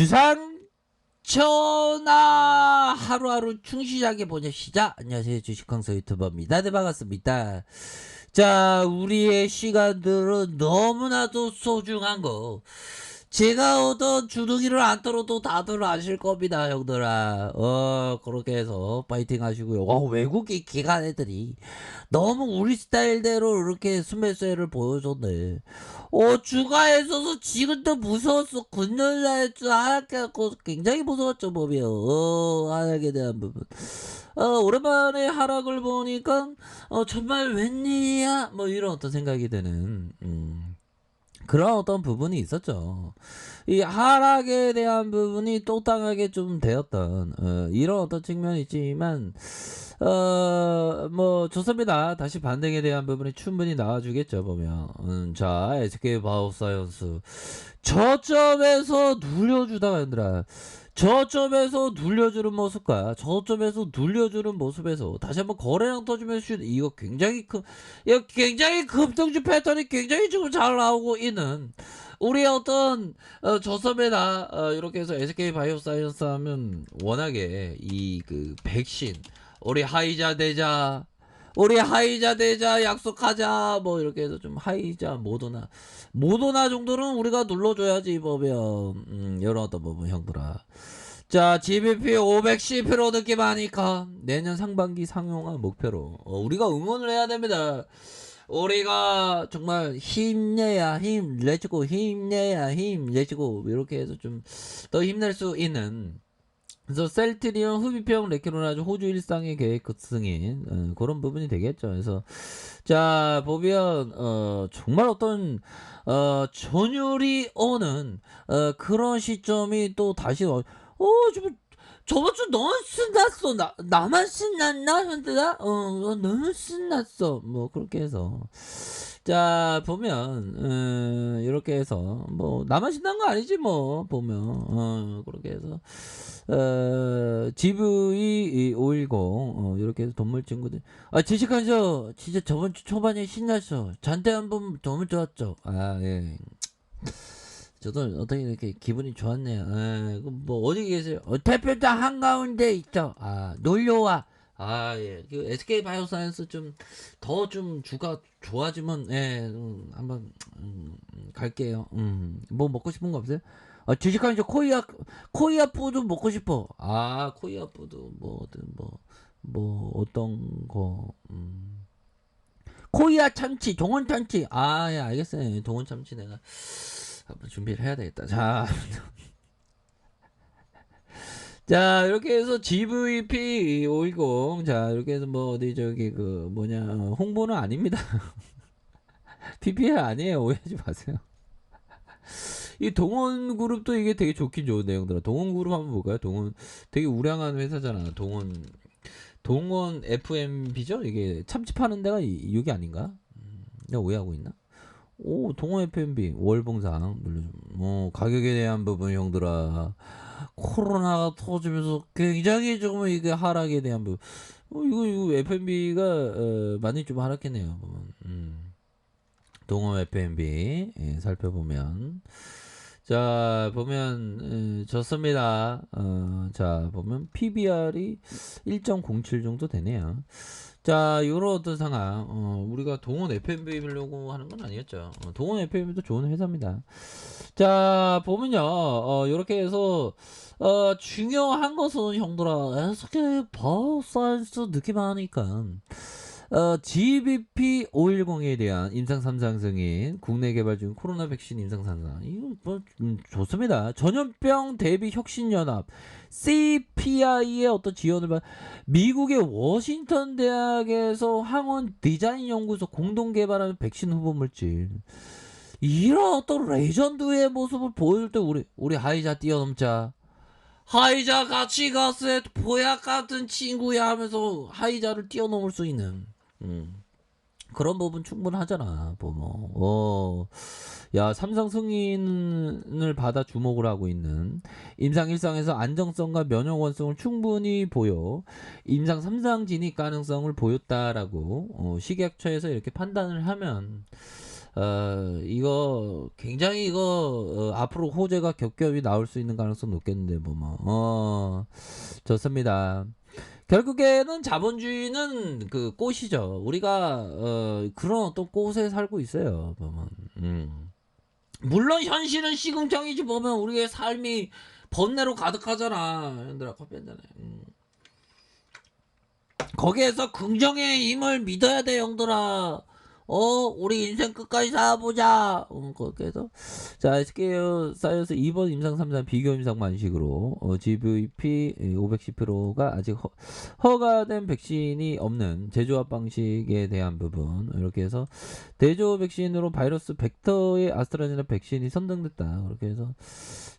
주상 전화 하루하루 충실하게 보내시자. 안녕하세요. 주식강사 유튜버입니다. 네, 반갑습니다. 자, 우리의 시간들은 너무나도 소중한 거. 제가 얻은 주둥이를 안 떨어도 다들 아실 겁니다, 형들아. 어, 그렇게 해서 파이팅 하시고요. 와, 외국인 기관 애들이 너무 우리 스타일대로 이렇게 스매스를 보여줬네. 어, 주가에 있어서 지금도 무서웠어. 줄 알았고 굉장히 무서웠죠, 보면. 어, 하락에 대한 부분. 어, 오랜만에 하락을 보니까, 어, 정말 웬일이야? 뭐 이런 어떤 생각이 드는, 음. 그런 어떤 부분이 있었죠. 이 하락에 대한 부분이 똑당하게 좀 되었던 어, 이런 어떤 측면이 있지만 어뭐 좋습니다. 다시 반등에 대한 부분이 충분히 나와주겠죠 보면 음, 자 SK 바이오사이언스 저점에서 눌려주다가 얘들아 저점에서 눌려주는 모습과 저점에서 눌려주는 모습에서 다시 한번 거래량 터지면서 슛, 이거 굉장히 큰 이거 굉장히 급등주 패턴이 굉장히 지금 잘 나오고 있는 우리 어떤 어, 저섬에다 어, 이렇게 해서 SK 바이오사이언스 하면 워낙에 이 그 백신 우리 하이자 되자 우리 하이자 되자 약속하자. 뭐 이렇게 해서 좀 하이자 모더나. 모더나 정도는 우리가 눌러줘야지 보면 음, 이런 어떤 부분 형들아. 자 GBP 510% 느낌 하니까. 내년 상반기 상용화 목표로. 어, 우리가 응원을 해야 됩니다. 우리가 정말 힘내야 힘 내주고 힘내야 힘 내주고 이렇게 해서 좀 더 힘낼 수 있는 그래서 셀트리온 후비평 레키로나주 호주 일상의 계획 승인 어, 그런 부분이 되겠죠. 그래서 자 보면 어, 정말 어떤 어, 전율이 오는 어, 그런 시점이 또 다시 어, 어 좀, 저번 주 너무 신났어. 나 나만 신났나 현대가? 어, 어 너무 신났어. 뭐 그렇게 해서 자 보면 어, 이렇게 해서 뭐 나만 신난 거 아니지 뭐 보면 어, 그렇게 해서 어, GV 510 어, 이렇게 해서 동물 친구들 아 지식한서 진짜 저번 주 초반에 신났어 잔대 한번 너무 좋았죠 아 예. 저도 어떻게 이렇게 기분이 좋았네요. 아, 그뭐 어디 계세요? 어, 대표장 한가운데 있죠. 아 놀려와. 아 예. 그 SK 바이오사이언스 좀더좀 주가 좋아지면 예 음, 한번 음, 갈게요. 음, 뭐 먹고 싶은 거 없어요? 어, 주식하면 저 코이아 코이아 푸드 먹고 싶어. 아 코이아 푸드 뭐든 뭐뭐 어떤 거 음. 코이아 참치, 동원 참치. 아, 예, 알겠어요. 동원 참치 내가 한번 준비를 해야 되겠다. 자. 자, 이렇게 해서 GVP 510. 자, 이렇게 해서 뭐, 어디, 저기, 그, 뭐냐, 어, 홍보는 아닙니다. PPL 아니에요. 오해하지 마세요. 이 동원 그룹도 이게 되게 좋긴 좋은 내용들아. 동원 그룹 한번 볼까요? 동원 되게 우량한 회사잖아. 동원 동원 FMB죠? 이게 참치 파는 데가 이- 여기 아닌가? 음, 내가 오해하고 있나? 오, 동원 FMB 월봉상 눌러줘. 어, 가격에 대한 부분 형들아. 코로나가 터지면서 굉장히 조금 이게 하락에 대한 부분. 어, 이거 이거 FMB가 어, 많이 좀 하락했네요. 보면. 음. 동원 FMB 예, 살펴보면 자 보면 에, 좋습니다. 어, 자 보면 PBR이 1.07 정도 되네요. 자 요런 어떤 상황 어, 우리가 동원 FMB 보려고 하는 건 아니었죠. 어, 동원 FMB도 좋은 회사입니다. 자 보면요 어, 요렇게 해서 어, 중요한 것은 형들아 SK 바이오사이언스 느낌 하니까 어, GBP 510에 대한 임상 3상 승인, 국내 개발 중 코로나 백신 임상 3상. 이거 뭐, 음, 좋습니다. 전염병 대비 혁신 연합, CPI의 어떤 지원을 받, 미국의 워싱턴 대학에서 항원 디자인 연구소 공동 개발하는 백신 후보 물질. 이런 어떤 레전드의 모습을 보여줄 때 우리, 우리 하이자 뛰어넘자. 하이자 같이 갔을 때 보약 같은 친구야 하면서 하이자를 뛰어넘을 수 있는 음. 그런 부분 충분하잖아 보면 어. 야 삼성 승인을 받아 주목을 하고 있는 임상 일상에서 안정성과 면역 원성을 충분히 보여 임상 3상 진입 가능성을 보였다라고 어, 식약처에서 이렇게 판단을 하면 어, 이거 굉장히 이거 어, 앞으로 호재가 겹겹이 나올 수 있는 가능성 높겠는데 뭐 뭐. 어, 좋습니다. 결국에는 자본주의는 그 꽃이죠. 우리가 어, 그런 어떤 꽃에 살고 있어요. 보면. 음. 물론 현실은 시궁창이지 보면 우리의 삶이 번뇌로 가득하잖아. 얘들아 커피 한잔해. 음. 거기에서 긍정의 힘을 믿어야 돼, 형들아. 어, 우리 인생 끝까지 살아보자. 어, 그렇게 해서. 자, SKU 사이언스 2번 임상 3산 비교 임상 만식으로, 어, GVP 510%가 아직 허, 허가된 백신이 없는 제조합 방식에 대한 부분. 이렇게 해서, 대조 백신으로 바이러스 벡터의 아스트라제네카 백신이 선정됐다. 그렇게 해서,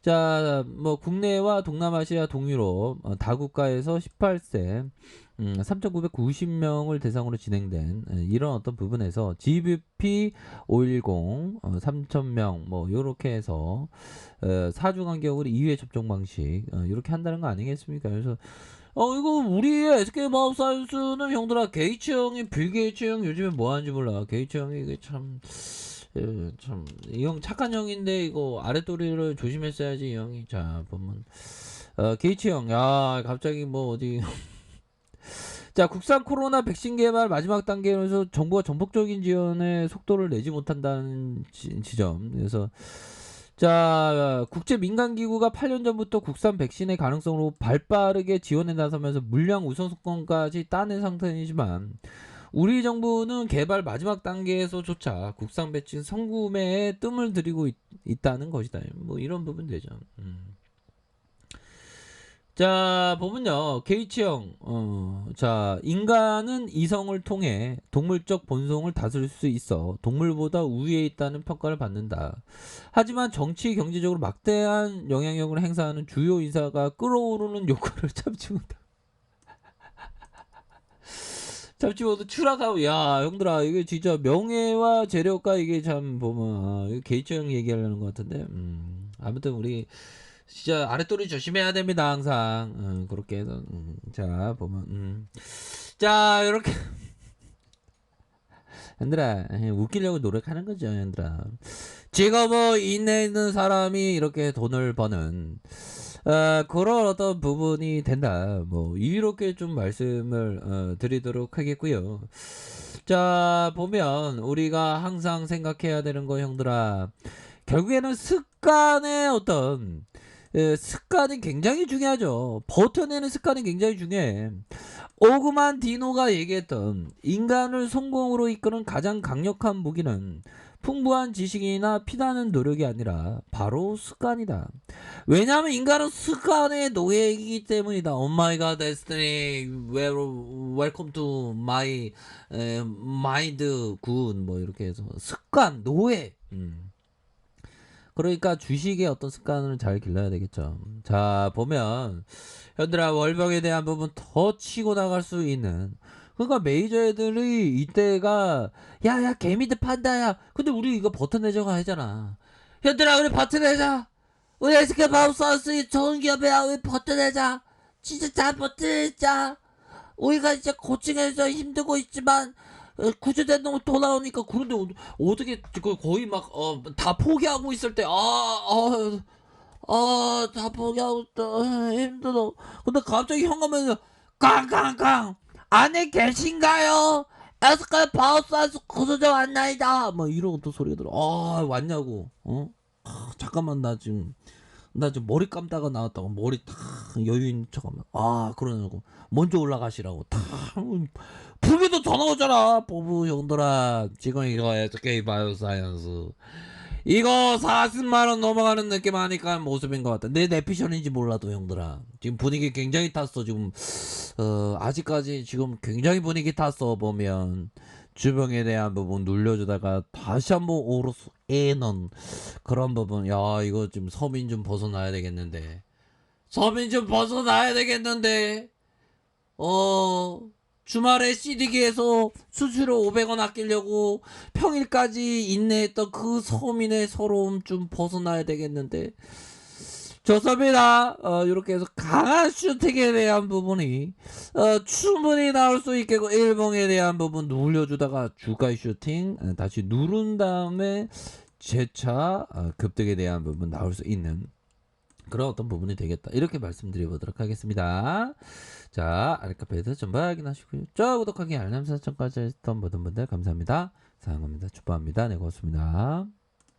자, 뭐, 국내와 동남아시아, 동유럽, 어, 다국가에서 18세, 음, 3,990명을 대상으로 진행된 에, 이런 어떤 부분에서 GBP 510 어, 3,000명 뭐 요렇게 해서 어, 사주 간격으로 2회 접종 방식 어, 이렇게 한다는 거 아니겠습니까? 그래서 어 이거 우리의 SK 마법사이언스는 형들아 게이츠 형이 빌 게이츠 형 요즘에 뭐 하는지 몰라 게이츠 형이 이게 참 예, 참, 이 형 착한 형인데, 이거 아랫도리를 조심했어야지, 이 형이. 자, 보면. 어, 게이츠 형, 야, 갑자기 뭐, 어디. 자, 국산 코로나 백신 개발 마지막 단계에서 정부가 전폭적인 지원에 속도를 내지 못한다는 지, 지점. 그래서 자, 국제 민간 기구가 8년 전부터 국산 백신의 가능성으로 발빠르게 지원에 나서면서 물량 우선권까지 따낸 상태이지만 우리 정부는 개발 마지막 단계에서조차 국산 백신 선구매에 뜸을 들이고 있, 있다는 것이다. 뭐 이런 부분 되죠. 음. 자, 보면요. 게이츠형, 어, 자, 인간은 이성을 통해 동물적 본성을 다스릴 수 있어 동물보다 우위에 있다는 평가를 받는다. 하지만 정치, 경제적으로 막대한 영향력을 행사하는 주요 인사가 끌어오르는 못한다. 참지 못해 추락하고, 야, 형들아, 이게 진짜 명예와 재력과 이게 참 보면, 아, 게이츠형 얘기하려는 것 같은데, 음, 아무튼 우리, 진짜 아랫도리 조심해야 됩니다 항상. 음, 그렇게 해서 음, 자 보면 음. 자 이렇게. 얘들아 웃기려고 노력하는 거죠 얘들아. 제가 뭐 인내 있는 사람이 이렇게 돈을 버는 어, 그런 어떤 부분이 된다. 뭐 이렇게 좀 말씀을 어, 드리도록 하겠고요. 자 보면 우리가 항상 생각해야 되는 거 형들아. 결국에는 습관의 어떤 예, 습관이 굉장히 중요하죠. 버텨내는 습관이 굉장히 중요해. 오그만 디노가 얘기했던 인간을 성공으로 이끄는 가장 강력한 무기는 풍부한 지식이나 피나는 노력이 아니라 바로 습관이다. 왜냐하면 인간은 습관의 노예이기 때문이다. Oh my god, destiny, welcome to my 에, mind good 뭐 이렇게 해서 습관 노예. 음. 그러니까 주식의 어떤 습관을 잘 길러야 되겠죠. 자, 보면, 현들아, 월병에 대한 부분 더 치고 나갈 수 있는. 그러니까 메이저 애들이 이때가, 야, 야, 개미들 판다, 야. 근데 우리 이거 버텨내자고 하잖아. 현들아, 우리 버텨내자. 우리 SK 바우사우스 좋은 기업이야. 우리 버텨내자. 진짜 잘 버텨내자. 우리가 이제 고층에서 힘들고 있지만, 어, 구조된 놈 돌아오니까 그런데 어- 어떻게 그 거의 막어다 포기하고 있을 때 아 아 아 다 포기하고 있다. 아, 힘들어. 근데 갑자기 현관문에서 깡깡깡. 안에 계신가요? 에스컬 바우스하우스 구조대 왔나이다. 뭐 이런 또 소리가 들어. 아 왔냐고. 어? 아, 잠깐만 나 지금 나 지금 머리 감다가 나왔다고 머리 탁 여유 있는 척하면 아 그러냐고 먼저 올라가시라고 탁. 부비도 전화 오잖아. 보부 형들아 지금 이거 SK 바이오사이언스. 이거 40만원 넘어가는 느낌 하니까 모습인 것 같아. 내 내피션인지 몰라도 형들아. 지금 분위기 굉장히 탔어 지금. 어 아직까지 지금 굉장히 분위기 탔어 보면 주병에 대한 부분 눌려주다가 다시 한번 오르스 에넌 그런 부분 야 이거 지금 서민 좀 벗어나야 되겠는데. 서민 좀 벗어나야 되겠는데. 어 주말에 CD기에서 수수료 500원 아끼려고 평일까지 인내했던 그 서민의 서러움 좀 벗어나야 되겠는데 좋습니다. 어, 이렇게 해서 강한 슈팅에 대한 부분이 어, 충분히 나올 수 있겠고 일봉에 대한 부분 눌려주다가 주가의 슈팅 어, 다시 누른 다음에 재차 어, 급등에 대한 부분 나올 수 있는 그런 어떤 부분이 되겠다. 이렇게 말씀드려 보도록 하겠습니다. 자, 아래카페에서 전부 확인하시고요. 저 구독하기 알람 설정까지 했던 모든 분들 감사합니다. 사랑합니다. 축복합니다. 네, 고맙습니다.